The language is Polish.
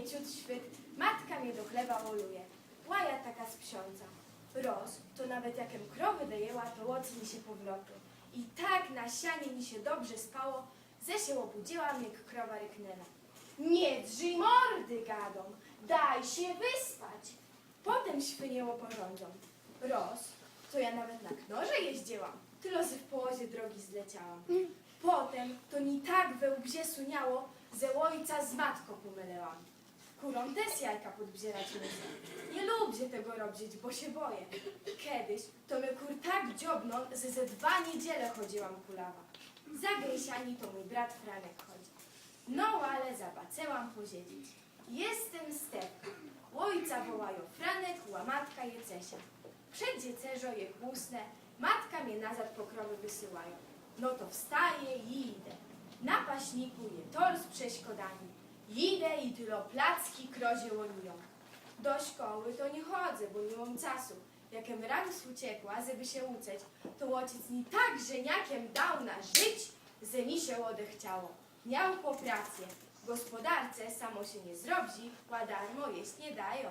ranie ciut świt, matka mnie do chleba woluje. Łaja taka z psiąca. Roz, to nawet jakem krowy dojęła, to łocy mi się powlotu. I tak na sianie mi się dobrze spało, ze się obudziłam, jak krowa ryknęła. Nie drzyj mordy, gadą, daj się wyspać. Potem świnięło porządzą. Roz, to ja nawet na knorze jeździłam, tyle że w połowie drogi zleciałam. Potem to mi tak we łbzie suniało, że ojca z matką pomyliłam. Kurom też jajka podbzierać muszę. Nie lubię tego robić, bo się boję. Kiedyś to my kur tak dziobną, że ze dwa niedziele chodziłam kulawa. Za gęsiani to mój brat Franek chodzi. No ale zabacełam posiedzieć. Jestem Stefka. Ojca wołają Franek, łamatka Jecesia. Przed dziecężo je chłusnę, matka mnie nazad po krowy wysyłają. No to wstaję i idę. Na paśniku je tor z prześkodami. Idę placki krozie łonią. Do szkoły to nie chodzę, bo nie mam czasu. Jakem rams uciekła, żeby się uceć, to ojciec mi tak żeniakiem dał na żyć, że mi się odechciało. Miał po pracy. Gospodarce samo się nie zrobi, a darmo jeść nie dają.